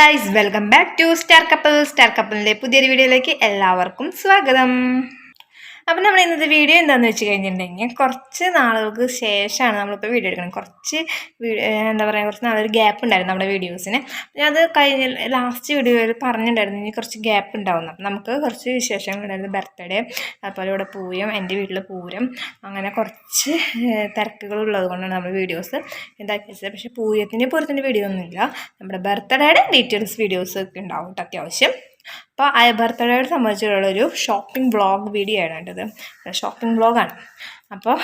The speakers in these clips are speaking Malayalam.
Guys welcome back to star couple star കപ്പിളിന്റെ പുതിയൊരു വീഡിയോയിലേക്ക് എല്ലാവർക്കും സ്വാഗതം. അപ്പം നമ്മൾ ഇന്നത്തെ വീഡിയോ എന്താണെന്ന് വെച്ച് കഴിഞ്ഞിട്ടുണ്ടെങ്കിൽ കുറച്ച് നാളുകൾക്ക് ശേഷമാണ് നമ്മളിപ്പോൾ വീഡിയോ എടുക്കുന്നത്. കുറച്ച് എന്താ പറയുക കുറച്ച് നാളൊരു ഗ്യാപ്പ് ഉണ്ടായിരുന്നു നമ്മുടെ വീഡിയോസിന് അത് കഴിഞ്ഞ ലാസ്റ്റ് വീഡിയോയിൽ പറഞ്ഞിട്ടുണ്ടായിരുന്നു ഇനി കുറച്ച് ഗ്യാപ്പ് ഉണ്ടാവുന്നു അപ്പം നമുക്ക് കുറച്ച് വിശേഷങ്ങളുണ്ടായിരുന്നു ബർത്ത്ഡേ അതുപോലെ ഇവിടെ പൂരം എന്റെ വീട്ടിൽ പൂരം അങ്ങനെ കുറച്ച് തിരക്കുകളുള്ളത് കൊണ്ടാണ് നമ്മൾ വീഡിയോസ് ഇതാക്കി വെച്ചത്. പക്ഷേ പൂരത്തിന്റെ പൂരത്തിന്റെ വീഡിയോ ഒന്നുമില്ല. നമ്മുടെ ബർത്ത്ഡേയുടെ ഡീറ്റെയിൽസ് വീഡിയോസ് ഒക്കെ ഉണ്ടാവും അത്യാവശ്യം. അപ്പോൾ ആ ബർത്ത്ഡേയോട് സംബന്ധിച്ചുള്ളൊരു ഷോപ്പിംഗ് വ്ളോഗ് വീഡിയോ ആണ് കേട്ടത് ഷോപ്പിംഗ് വ്ളോഗാണ് അപ്പോൾ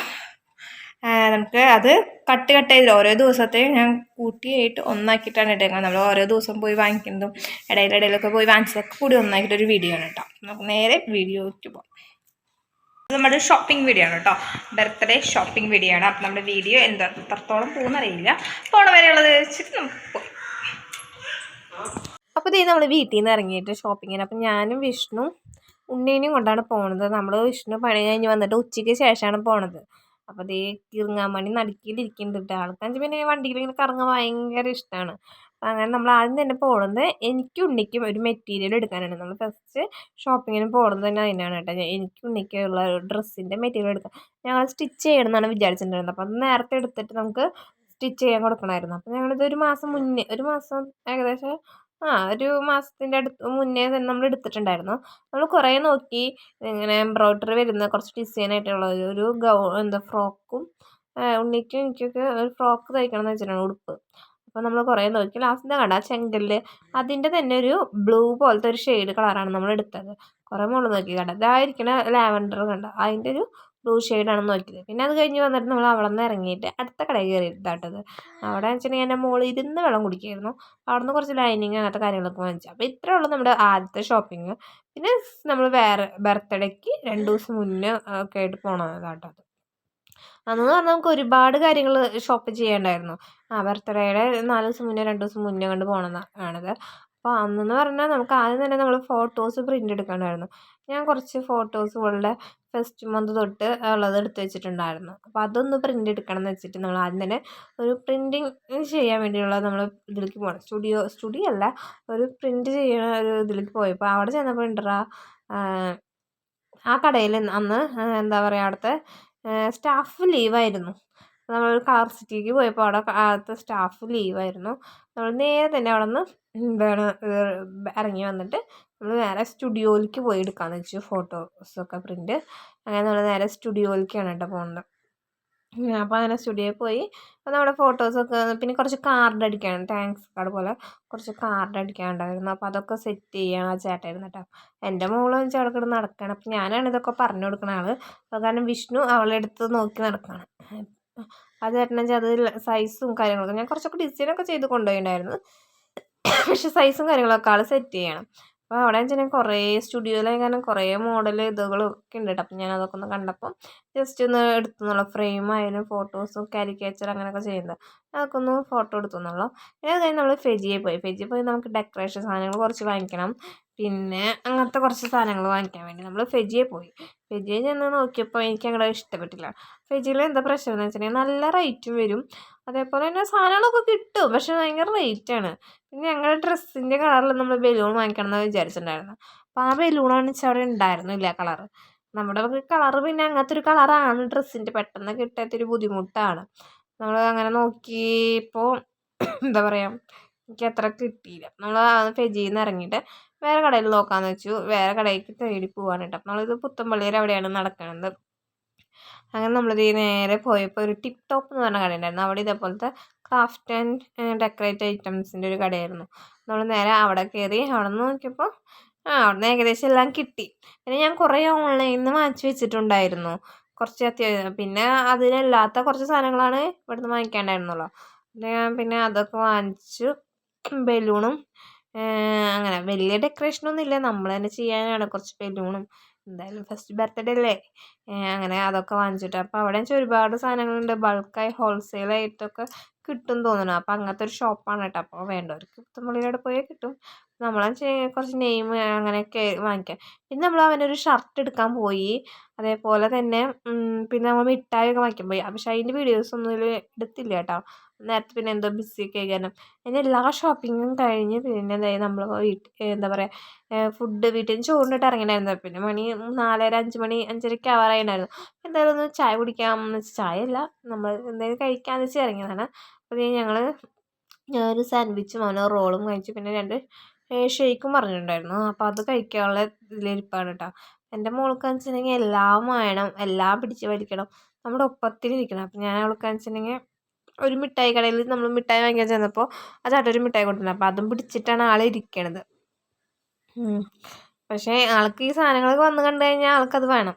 നമുക്ക് അത് കട്ട് കട്ട് ചെയ്തില്ല ഓരോ ദിവസത്തെയും ഞാൻ കൂട്ടിയായിട്ട് ഒന്നാക്കിയിട്ടാണ് ഇട്ടേക്കുന്നത്. നമ്മൾ ഓരോ ദിവസം പോയി വാങ്ങിക്കുന്നതും ഇടയിലിടയിലൊക്കെ പോയി വാങ്ങിച്ചതൊക്കെ കൂടി ഒന്നാക്കിയിട്ടൊരു വീഡിയോ ആണ് കേട്ടോ. നമുക്ക് നേരെ വീഡിയോയ്ക്ക് പോകാം. നമ്മുടെ ഷോപ്പിംഗ് വീഡിയോ ആണ് കേട്ടോ. ബർത്ത്ഡേ ഷോപ്പിംഗ് വീഡിയോ ആണ്. അപ്പം നമ്മുടെ വീഡിയോ എന്താ എത്രത്തോളം പോകുന്നറിയില്ല പോണ വരെയുള്ളത് വെച്ചിട്ട് നമുക്ക് പോയി. അപ്പോൾ ഇതേ നമ്മൾ വീട്ടിൽ നിന്ന് ഇറങ്ങിയിട്ട് ഷോപ്പിങ്ങിന് അപ്പം ഞാനും വിഷ്ണു ഉണ്ണീനെയും കൊണ്ടാണ് പോണത്. നമ്മൾ വിഷ്ണു പണി കഴിഞ്ഞ് വന്നിട്ട് ഉച്ചയ്ക്ക് ശേഷമാണ് പോണത്. അപ്പോൾ ദേ കിറുങ്ങാമണി നടുക്കിയിലിരിക്കുന്നുണ്ട് ആൾക്കാഞ്ച് പിന്നെ വണ്ടിയിൽ ഇങ്ങനെ കറങ്ങാൻ ഭയങ്കര ഇഷ്ടമാണ് അപ്പം അങ്ങനെ നമ്മൾ ആദ്യം തന്നെ പോകുന്നത് എനിക്ക് ഉണ്ണിക്കും ഒരു മെറ്റീരിയൽ എടുക്കാനാണ്. നമ്മൾ ഫസ്റ്റ് ഷോപ്പിങ്ങിന് പോകുന്നത് തന്നെ അതിനാണ് കേട്ടോ എനിക്ക് ഉണ്ണിക്കുള്ള ഡ്രസ്സിന്റെ മെറ്റീരിയൽ എടുക്കാൻ ഞങ്ങൾ സ്റ്റിച്ച് ചെയ്യണമെന്നാണ് വിചാരിച്ചിട്ടുണ്ടായിരുന്നത്. അപ്പം അത് നേരത്തെ എടുത്തിട്ട് നമുക്ക് സ്റ്റിച്ച് ചെയ്യാൻ കൊടുക്കണമായിരുന്നു. അപ്പം ഞങ്ങളിത് ഒരു മാസം മുന്നേ ഒരു മാസം ഏകദേശം ആ ഒരു മാസത്തിന്റെ അടുത്ത് മുന്നേ തന്നെ നമ്മൾ എടുത്തിട്ടുണ്ടായിരുന്നു. നമ്മൾ കുറേ നോക്കി ഇങ്ങനെ എംബ്രോയ്ഡറി വരുന്ന കുറച്ച് ഡിസൈൻ ആയിട്ടുള്ള ഒരു- ഗൗ എന്താ ഫ്രോക്കും ഉണ്ണിക്കും എനിക്കൊക്കെ ഒരു ഫ്രോക്ക് തയ്ക്കണം എന്ന് വെച്ചിട്ടുണ്ട് ഉടുപ്പ്. അപ്പോൾ നമ്മൾ കുറേ നോക്കി. ലാസ്റ്റ് കണ്ട ആ അതിന്റെ തന്നെ ഒരു ബ്ലൂ പോലത്തെ ഒരു ഷെയ്ഡ് കളറാണ് നമ്മൾ എടുത്തത്. കുറേ മുകളിൽ നോക്കി കണ്ട. ഇതായിരിക്കണ ലാവൻഡർ കണ്ട? അതിന്റെ ഒരു ബ്ലൂ ഷെയ്ഡാണെന്ന് നോക്കിയത്. പിന്നെ അത് കഴിഞ്ഞ് വന്നിട്ട് നമ്മൾ അവിടെ നിന്ന് ഇറങ്ങിയിട്ട് അടുത്ത കടയിൽ കയറി ഇതാട്ടത് അവിടെ വെച്ചിട്ടുണ്ടെങ്കിൽ എന്റെ മോൾ ഇരുന്ന് വെള്ളം കുടിക്കുകയായിരുന്നു അവിടെ നിന്ന് കുറച്ച് ലൈനിങ് അങ്ങനത്തെ കാര്യങ്ങളൊക്കെ വാങ്ങിച്ചു. അപ്പോൾ ഇത്രേ ഉള്ളൂ നമ്മുടെ ആദ്യത്തെ ഷോപ്പിംഗ് പിന്നെ നമ്മൾ വേറെ ബർത്ത്ഡേക്ക് രണ്ട് ദിവസം മുന്നേ ഒക്കെ ആയിട്ട് പോണതാട്ടോ അത്. അന്നെന്ന് പറഞ്ഞാൽ നമുക്ക് ഒരുപാട് കാര്യങ്ങൾ ഷോപ്പ് ചെയ്യേണ്ടായിരുന്നു. ആ ബർത്ത്ഡേയുടെ നാല് ദിവസം മുന്നേ രണ്ട് ദിവസം മുന്നേ കണ്ട് പോണതാണിത് അപ്പോൾ അന്നെന്ന് പറഞ്ഞാൽ നമുക്ക് ആദ്യം തന്നെ നമ്മൾ ഫോട്ടോസ് പ്രിന്റ് എടുക്കണമായിരുന്നു ഞാൻ കുറച്ച് ഫോട്ടോസ് ഉള്ള ഫസ്റ്റ് മന്ത് തൊട്ട് ഉള്ളത് എടുത്ത് വെച്ചിട്ടുണ്ടായിരുന്നു. അപ്പോൾ അതൊന്ന് പ്രിന്റ് എടുക്കണം എന്ന് വെച്ചിട്ട് നമ്മൾ ആദ്യം തന്നെ ഒരു പ്രിന്റിങ് ചെയ്യാൻ വേണ്ടിയുള്ള നമ്മൾ ഇതിലേക്ക് പോകണം സ്റ്റുഡിയോ സ്റ്റുഡിയോ അല്ല ഒരു പ്രിന്റ് ചെയ്യുന്ന ഒരു ഇതിലേക്ക് പോയപ്പോൾ അവിടെ ചെന്നപ്പോൾ ഉണ്ടറാ ആ കടയിൽ അന്ന് എന്താ പറയുക അവിടുത്തെ സ്റ്റാഫ് ലീവായിരുന്നു നമ്മളൊരു കാർ സിറ്റിക്ക് പോയപ്പോൾ അവിടെ അവിടുത്തെ സ്റ്റാഫ് ലീവായിരുന്നു നമ്മൾ നേരെ തന്നെ അവിടെ നിന്ന് എന്താണ് ഇറങ്ങി വന്നിട്ട് നമ്മൾ നേരെ സ്റ്റുഡിയോയിലേക്ക് പോയി എടുക്കാമെന്ന് വെച്ചു. ഫോട്ടോസൊക്കെ പ്രിന്റ് അങ്ങനെ നമ്മൾ നേരെ സ്റ്റുഡിയോയിലേക്കാണ് കേട്ടോ പോകുന്നത് അപ്പോൾ അങ്ങനെ സ്റ്റുഡിയോയിൽ പോയി. അപ്പോൾ നമ്മുടെ ഫോട്ടോസൊക്കെ പിന്നെ കുറച്ച് കാർഡ് അടിക്കാൻ താങ്ക്സ് കാർഡ് പോലെ കുറച്ച് കാർഡ് അടിക്കാനുണ്ടായിരുന്നു അപ്പോൾ അതൊക്കെ സെറ്റ് ചെയ്യാൻ ആ ചേട്ടായിരുന്നു കേട്ടോ. എന്റെ മോൾ വെച്ചാൽ അവിടെ കിടന്ന് നടക്കുകയാണ് അപ്പോൾ ഞാനാണ് ഇതൊക്കെ പറഞ്ഞു കൊടുക്കുന്ന ആൾ അപ്പോൾ കാരണം വിഷ്ണു അവളെടുത്ത് നോക്കി നടക്കുകയാണ് ചേട്ടനെ വെച്ചാൽ അത് സൈസും കാര്യങ്ങളൊക്കെ ഞാൻ കുറച്ചൊക്കെ ഡിസൈനൊക്കെ ചെയ്ത് കൊണ്ടുപോയിട്ടുണ്ടായിരുന്നു പക്ഷേ സൈസും കാര്യങ്ങളൊക്കെ ആൾ സെറ്റ് ചെയ്യണം. അപ്പോൾ അവിടെ വെച്ചാൽ കുറേ സ്റ്റുഡിയോയിലായി കാരണം കുറേ മോഡൽ ഇതുകളും ഒക്കെ ഉണ്ട് കേട്ടോ അപ്പം ഞാൻ അതൊക്കെ ഒന്ന് കണ്ടപ്പോൾ ജസ്റ്റ് ഒന്ന് എടുത്തു എന്നുള്ള ഫ്രെയിം ആയാലും ഫോട്ടോസും കാരിക്കേച്ചർ അങ്ങനെയൊക്കെ ചെയ്യുന്നത്. അതൊക്കെ ഒന്ന് ഫോട്ടോ എടുത്തു എന്നുള്ളൂ പിന്നെ അത് കഴിഞ്ഞ് നമ്മൾ ഫെജിയെ പോയി. ഫെജി പോയി നമുക്ക് ഡെക്കറേഷൻ സാധനങ്ങൾ കുറച്ച് വാങ്ങിക്കണം. പിന്നെ അങ്ങനത്തെ കുറച്ച് സാധനങ്ങൾ വാങ്ങിക്കാൻ വേണ്ടി നമ്മൾ ഫെജിയെ പോയി. ഫെജിയെ ചെന്ന് നോക്കിയപ്പോൾ എനിക്ക് അങ്ങനെ ഇഷ്ടപ്പെട്ടില്ല. ഫ്രിഡ്ജിൽ എന്താ പ്രശ്നം എന്ന് വെച്ചിട്ടുണ്ടെങ്കിൽ നല്ല റേറ്റും വരും. അതേപോലെ തന്നെ സാധനങ്ങളൊക്കെ കിട്ടും. പക്ഷെ ഭയങ്കര റേറ്റാണ് പിന്നെ ഞങ്ങളുടെ ഡ്രസ്സിന്റെ കളറിൽ നമ്മൾ ബലൂൺ വാങ്ങിക്കണം എന്ന് വിചാരിച്ചിട്ടുണ്ടായിരുന്നു. അപ്പോൾ ആ ബലൂണാണ് വെച്ചാൽ അവിടെ ഉണ്ടായിരുന്നില്ല കളറ് നമ്മുടെ കളറ് പിന്നെ അങ്ങനത്തെ ഒരു കളറാണ് ഡ്രസ്സിന്റെ പെട്ടെന്ന് കിട്ടാത്തൊരു ബുദ്ധിമുട്ടാണ്. നമ്മൾ അങ്ങനെ നോക്കിയപ്പോൾ എന്താ പറയുക എനിക്ക് അത്ര കിട്ടിയില്ല. നമ്മൾ ഫെജിയിൽ നിന്ന് ഇറങ്ങിയിട്ട് വേറെ കടയിൽ നോക്കാമെന്ന് വെച്ചു. വേറെ കടയിലേക്ക് തേടി പോവാണ് കേട്ടോ. നമ്മളിത് പുത്തമ്പള്ളിയിൽ അവിടെയാണ് നടക്കുന്നത് അങ്ങനെ നമ്മളിത് നേരെ പോയപ്പോൾ ഒരു ടിപ്പ് ടോപ്പ് എന്ന് പറഞ്ഞ കടയുണ്ടായിരുന്നു. അവിടെ ഇതേപോലത്തെ ക്രാഫ്റ്റ് ആൻഡ് ഡെക്കറേറ്റ് ഐറ്റംസിന്റെ ഒരു കടയായിരുന്നു. നമ്മൾ നേരെ അവിടെ കയറി അവിടെ നിന്ന് നോക്കിയപ്പോൾ ആ അവിടെ നിന്ന് ഏകദേശം എല്ലാം കിട്ടി. പിന്നെ ഞാൻ കുറേ ഓൺലൈനിൽ നിന്ന് വാങ്ങിച്ച് വെച്ചിട്ടുണ്ടായിരുന്നു. കുറച്ച് അത്യാവശ്യം പിന്നെ അതിലല്ലാത്ത കുറച്ച് സാധനങ്ങളാണ് ഇവിടുന്ന് വാങ്ങിക്കാണ്ടായിരുന്നുള്ളൂ. പിന്നെ അതൊക്കെ വാങ്ങിച്ചു. ബലൂണും അങ്ങനെ വലിയ ഡെക്കറേഷൻ ഒന്നും ഇല്ല. നമ്മൾ തന്നെ ചെയ്യാനാണ് കുറച്ച് ബലൂണും എന്തായാലും ഫസ്റ്റ് ബർത്ത്ഡേ അല്ലേ? അങ്ങനെ അതൊക്കെ വാങ്ങിച്ചിട്ട്. അപ്പോൾ അവിടെ വെച്ചാൽ ഒരുപാട് സാധനങ്ങളുണ്ട്. ബൾക്കായി ഹോൾസെയിലായിട്ടൊക്കെ കിട്ടും തോന്നുന്നു. അപ്പോൾ അങ്ങനത്തെ ഒരു ഷോപ്പാണ് കേട്ടോ. അപ്പോൾ വേണ്ടവർക്ക് പുത്തമ്പള്ളിയുടെ പോയാൽ കിട്ടും. നമ്മളെ കുറച്ച് നെയിം അങ്ങനെയൊക്കെ വാങ്ങിക്കാം പിന്നെ നമ്മൾ അവനൊരു ഷർട്ട് എടുക്കാൻ പോയി. അതേപോലെ തന്നെ പിന്നെ നമ്മൾ മിഠായിയൊക്കെ വാങ്ങിക്കാൻ പോയി. പക്ഷേ അതിന്റെ വീഡിയോസ് ഒന്നും ഇതിൽ എടുത്തില്ല കേട്ടോ. നേരത്തെ പിന്നെ എന്തോ ബിസിയൊക്കെ കാരണം. പിന്നെ എല്ലാ ഷോപ്പിങ്ങും കഴിഞ്ഞ് പിന്നെ എന്തായി നമ്മൾ വീട്ടിൽ എന്താ പറയുക ഫുഡ് വീട്ടിൽ നിന്ന് ചോറിനിട്ട് ഇറങ്ങിയിട്ടുണ്ടായിരുന്നു. പിന്നെ മണി നാലര അഞ്ച് മണി അഞ്ചരയ്ക്ക് ആവാറായിട്ടുണ്ടായിരുന്നു. എന്തായാലും ഒന്ന് ചായ കുടിക്കാമെന്ന് വെച്ചാൽ ചായ അല്ല. നമ്മൾ എന്തായാലും കഴിക്കാമെന്ന് വെച്ച് ഇറങ്ങിയതാണ്. അപ്പോൾ ഞങ്ങൾ ഞാനൊരു സാൻഡ്വിച്ചും അവനൊരു റോളും കഴിച്ചു. പിന്നെ രണ്ട് ഷേക്കും പറഞ്ഞിട്ടുണ്ടായിരുന്നു. അപ്പോൾ അത് കഴിക്കാനുള്ള ഇതിലിരിപ്പാണ് കേട്ടോ എന്റെ മോൾക്ക് വെച്ചിട്ടുണ്ടെങ്കിൽ എല്ലാം വേണം എല്ലാം പിടിച്ച് വലിക്കണം. നമ്മുടെ ഒപ്പത്തിലിരിക്കണം അപ്പം ഞാൻ അവൾക്ക് വെച്ചിട്ടുണ്ടെങ്കിൽ ഒരു മിഠായി കടയിൽ നമ്മൾ മിഠായി വാങ്ങിക്കാൻ ചെന്നപ്പോൾ അത് ചേട്ടൻ ഒരു മിഠായി കൊണ്ടുവന്നു. അപ്പോൾ അതും പിടിച്ചിട്ടാണ് ആൾ ഇരിക്കണത്. പക്ഷേ ആൾക്ക് ഈ സാധനങ്ങളൊക്കെ വന്ന് കണ്ടു കഴിഞ്ഞാൽ ആൾക്കത് വേണം.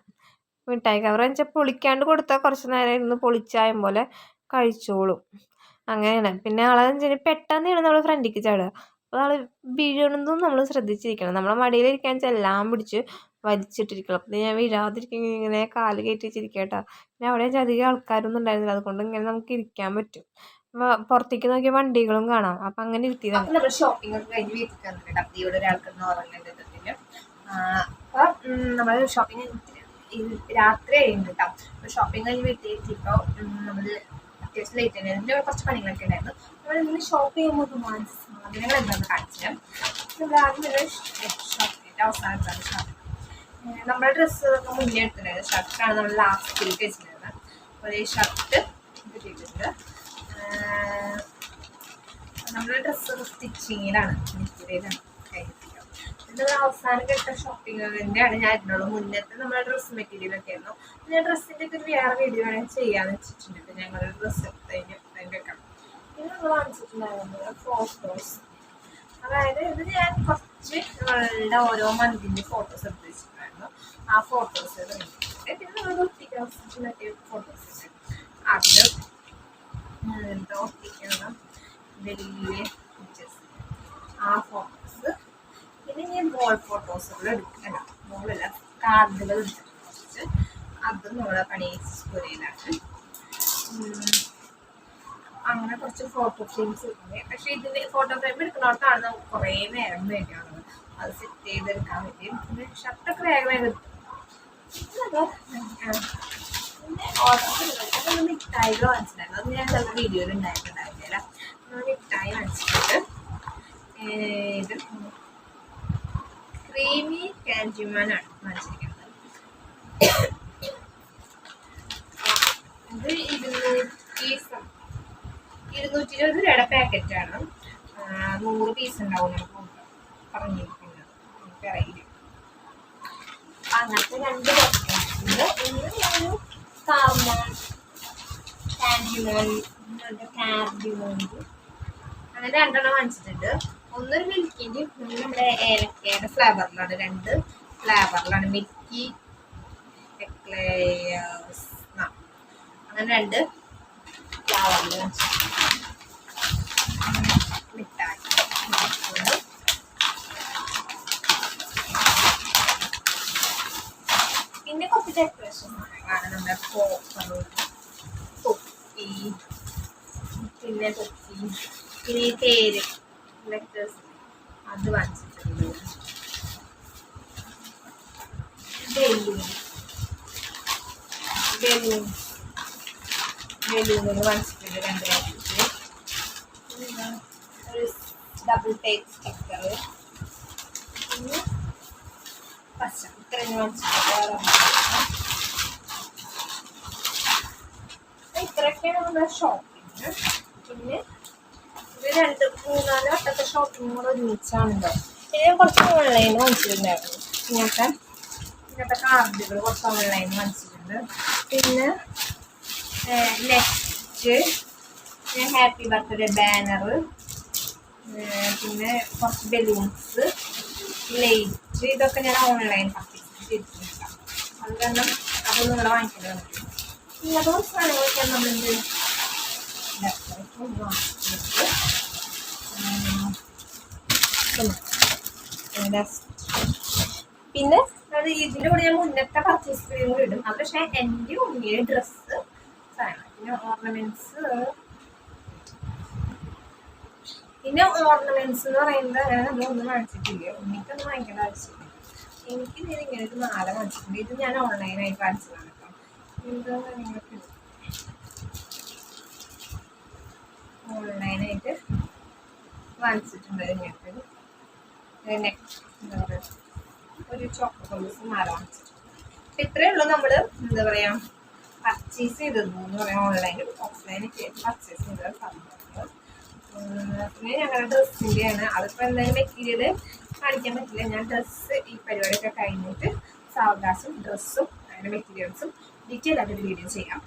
മിഠായി കവർ വെച്ചാൽ പൊളിക്കാണ്ട് കൊടുത്താൽ കുറച്ച് നേരം ഇരുന്ന് പൊളിച്ചായം പോലെ കഴിച്ചോളും. അങ്ങനെയാണ്. പിന്നെ ആളെ വെച്ചാൽ പെട്ടെന്നാണ് നമ്മൾ ഫ്രണ്ടിക്ക് ചാടുക. അപ്പോൾ ആൾ വീഴുന്നതും നമ്മൾ ശ്രദ്ധിച്ചിരിക്കണം. നമ്മളെ മടിയിലിരിക്കാൻ വെച്ചാൽ എല്ലാം പിടിച്ച് വലിച്ചിട്ടിരിക്കണം. അപ്പം ഞാൻ വീഴാതിരിക്കും ഇങ്ങനെ കാൽ കയറ്റി വെച്ചിരിക്കുക കേട്ടോ. പിന്നെ അവിടെ അധികം ആൾക്കാരൊന്നും ഉണ്ടായിരുന്നില്ല. അതുകൊണ്ട് ഇങ്ങനെ നമുക്ക് ഇരിക്കാൻ പറ്റും. പുറത്തേക്ക് നോക്കിയ വണ്ടികളും കാണാം. അപ്പം അങ്ങനെ ഇരുത്തിയതാണ്. നമ്മൾ ഷോപ്പിംഗ് നമ്മൾ രാത്രി അപ്പോൾ ഷോപ്പിംഗ് കഴിഞ്ഞ് വീട്ടിൽ എത്തിയപ്പോൾ നമ്മൾ അത്യാവശ്യം ലേറ്റ് തന്നെ അതിന്റെ കുറച്ച് പണികളൊക്കെ ഉണ്ടായിരുന്നു. നമ്മൾ ഇങ്ങനെ ഷോപ്പ് ചെയ്യുമ്പോൾ മാനസിക സാധനങ്ങൾ എന്താണെന്ന് കാണിച്ചത് നമ്മൾ ആദ്യം ഷോപ്പ് ചെയ്തിട്ട് അവസാനത്താണ് ഷോപ്പ് നമ്മുടെ ഡ്രസ്സ് നമ്മൾ മുന്നേ എടുത്തിട്ടുണ്ടായിരുന്നു. ഷർട്ടാണ് നമ്മൾ ലാസ്റ്റിലേക്ക് വെച്ചിട്ടുണ്ടായിരുന്നത്. അപ്പോൾ ഈ ഷർട്ട് കിട്ടിയിട്ടുണ്ട് നമ്മുടെ ഡ്രസ്സ് സ്റ്റിച്ചിങ്ങിലാണ് മെറ്റീരിയലാണ് ഇത് അവസാനം കേട്ട തന്നെയാണ് ഞാൻ ഇരുന്നുള്ളൂ മുന്നത്തെ നമ്മുടെ ഡ്രസ്സ് മെറ്റീരിയൽ ഒക്കെ ആയിരുന്നു. ഞാൻ ഡ്രസ്സിന്റെ ഒക്കെ ഒരു വേറെ വീഡിയോ വേണമെങ്കിൽ ചെയ്യാന്ന് വെച്ചിട്ടുണ്ട്. ഞങ്ങളുടെ ഡ്രസ്സ് എടുത്തതിന് അതിന്റെ പിന്നെ നമ്മൾ വാങ്ങിച്ചിട്ടുണ്ടായിരുന്നത് ഫോട്ടോസ് അതായത് ഇത് ഞാൻ കുറച്ച് നമ്മളുടെ ഓരോ മന്തിന്റെ ഫോട്ടോസ് എടുത്ത് വെച്ചിട്ടുണ്ടായിരുന്നു. ആ ഫോട്ടോസ് പിന്നെ നമ്മൾ ഒട്ടിക്കാൻ മറ്റേ ഫോട്ടോസ് അത് എന്താ ഒട്ടിക്കുന്ന വലിയ ആ ഫോട്ടോസ് പിന്നെ ഞാൻ ഫോട്ടോസ് ഫോട്ടോസുകൾ എടുക്കണ്ട. ബോളല്ല കാർഡുകൾ എടുത്തിട്ട് അതും നമ്മളെ പണി സ്കൂളിലാണ് അങ്ങനെ കുറച്ച് ഫോട്ടോ ഫ്രെയിംസ് എടുക്കുന്നത് പക്ഷേ ഇതിന് ഫോട്ടോ ഫ്രെയിം എടുക്കുന്നിടത്താണ് നമുക്ക് കുറേ നേരം വേണ്ടിയാണ് അത് സെറ്റ് ചെയ്തെടുക്കാൻ വേണ്ടി പിന്നെ ഷർട്ടൊക്കെ വേഗം വേഗം പിന്നെ ഓർഡർ മിഠായികൾ വാങ്ങിച്ചിട്ടുണ്ടായിരുന്നു. അത് ഞാൻ ചിലപ്പോൾ വീഡിയോയിൽ ഉണ്ടായിട്ടുണ്ടായിരുന്നില്ല മിഠായി വാങ്ങിച്ചിട്ടുണ്ട്. ഇത് ക്രീമി കാൻജിമാനാണ് വാങ്ങിച്ചിരിക്കുന്നത്. ഇത് ഇരുന്നൂറ്റി ഇരുന്നൂറ്റി ഇരുപത് രൂപയുടെ പാക്കറ്റാണ് നൂറ് പീസ് ഉണ്ടാവും നമുക്ക് പറഞ്ഞിരിക്കുന്നത്. എനിക്കറിയില്ല അങ്ങനത്തെ രണ്ട് ഉണ്ട്. ഒന്ന് ഞാനൊരു അങ്ങനെ രണ്ടെണ്ണം വാങ്ങിച്ചിട്ടുണ്ട്. ഒന്നൊരു മിൽക്കിന്റെ നമ്മുടെ ഏലക്കയുടെ ഫ്ലേവറിലാണ് രണ്ട് ഫ്ലേവറിലാണ് മിൽക്കി അങ്ങനെ രണ്ട് പിന്നെ കുറച്ച് ഡെക്കറേഷൻ കാരണം നമ്മുടെ പോപ്പർ തൊപ്പി പിന്നെ തൊപ്പി പിന്നെ ഈ പേര് ലെറ്റേഴ്സ് അത് വാങ്ങിച്ചിട്ടുണ്ട് ബലൂൺ ബലൂൺ ബലൂണുകൾ വാങ്ങിച്ചിട്ടുണ്ട് രണ്ട് പാക്കറ്റ് പിന്നെ ഒരു ഡബിൾ ടേപ്പ് സ്റ്റിക്കർ പിന്നെ പച്ച ഇത്രയും വാങ്ങിച്ചിട്ടുണ്ട് വേറെ ഒന്നുമില്ല. ഇത്രയൊക്കെയാണ് നമ്മുടെ ഷോപ്പിംഗ് പിന്നെ ഇത് രണ്ട് മൂന്നാൽ വട്ടത്തെ ഷോപ്പിംഗ് കൂടെ ഒരുമിച്ചാണല്ലോ ഞാൻ കുറച്ച് ഓൺലൈൻ വാങ്ങിച്ചിട്ടുണ്ടായിരുന്നു. ഇങ്ങനത്തെ ഇങ്ങനത്തെ കാർഡുകൾ കുറച്ച് ഓൺലൈൻ വാങ്ങിച്ചിട്ടുണ്ട്. പിന്നെ നെക്സ്റ്റ് ഹാപ്പി ബർത്ത്ഡേ ബാനർ പിന്നെ കുറച്ച് ബലൂൺസ് ലൈറ്റ് ഇതൊക്കെ ഞാൻ ഓൺലൈൻ പർച്ചേസ് ചെയ്തിട്ടുണ്ട് അത് കാരണം അതൊന്നും ഇവിടെ വാങ്ങിക്കേണ്ടി വന്നിട്ടില്ല ഇങ്ങനത്തെ സാധനങ്ങളൊക്കെ ഡെക്കറേറ്റ് വാങ്ങിച്ചിട്ട് പിന്നെ അത് ഇതിന്റെ കൂടെ ഞാൻ മുന്നത്തെ പർച്ചേസ് ക്രീം ഇടും. അത് പക്ഷേ എന്റെ ഉണ്ണിയുടെ ഡ്രസ്സ് പിന്നെ ഓർണമെന്റ്സ് പിന്നെ ഓർണമെന്റ്സ് എന്ന് പറയുന്നത് അങ്ങനെ നമ്മളൊന്നും വാങ്ങിച്ചിട്ടില്ല. ഉണ്ണിക്കൊന്നും വാങ്ങിക്കേണ്ട ആവശ്യമില്ല. എനിക്ക് ഇതിന് ഇങ്ങനെ ഒരു മാല വാങ്ങിച്ചിട്ടുണ്ട്. ഇത് ഞാൻ ഓൺലൈനായിട്ട് വാങ്ങിച്ചതാണ് കേട്ടോ. എന്താ നിങ്ങൾക്ക്. ഓൺലൈനായിട്ട് വാങ്ങിച്ചിട്ടുണ്ട് ഒരു പിന്നെ ഒരു ചോക്കോസ് മാല വാങ്ങിച്ചിട്ടുണ്ട് ഇത്രയേ ഉള്ളൂ നമ്മൾ എന്താ പറയുക പർച്ചേസ് ചെയ്തത് എന്ന് പറയാം ഓൺലൈനിൽ ഓഫ്ലൈനും ചെയ്ത് പർച്ചേസ് ചെയ്ത സംഭവങ്ങൾ പിന്നെ ഞങ്ങളുടെ ഡ്രസ്സിന്റെയാണ് അതിപ്പോൾ എന്തായാലും മെറ്റീരിയൽ കാണിക്കാൻ പറ്റില്ല. ഞാൻ ഡ്രസ്സ് ഈ പരിപാടിയൊക്കെ കഴിഞ്ഞിട്ട് സാവകാശം ഡ്രസ്സും അതിന്റെ മെറ്റീരിയൽസും ഡീറ്റെയിൽ ആയിട്ട് വീഡിയോ ചെയ്യാം.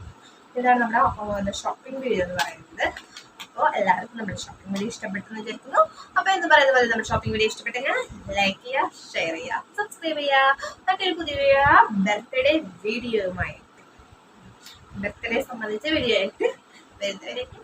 ഇതാണ് നമ്മുടെ ഷോപ്പിംഗ് വീഡിയോ എന്ന് പറയുന്നത്. അപ്പോൾ എല്ലാവർക്കും നമ്മുടെ ഷോപ്പിംഗ് വീഡിയോ ഇഷ്ടപ്പെട്ടെന്ന് വിചാരിക്കുന്നു. അപ്പോൾ എന്ന് പറയുന്ന പോലെ നമ്മുടെ ഷോപ്പിംഗ് വീഡിയോ ഇഷ്ടപ്പെട്ടെങ്കിൽ ലൈക്ക് ചെയ്യുക ഷെയർ ചെയ്യുക സബ്സ്ക്രൈബ് ചെയ്യുക. മറ്റൊരു പുതിയ ബർത്ത്ഡേ വീഡിയോയുമായി ബർത്ത്ഡേ സംബന്ധിച്ച വീഡിയോ ആയിട്ട് വരുന്നവരേക്കും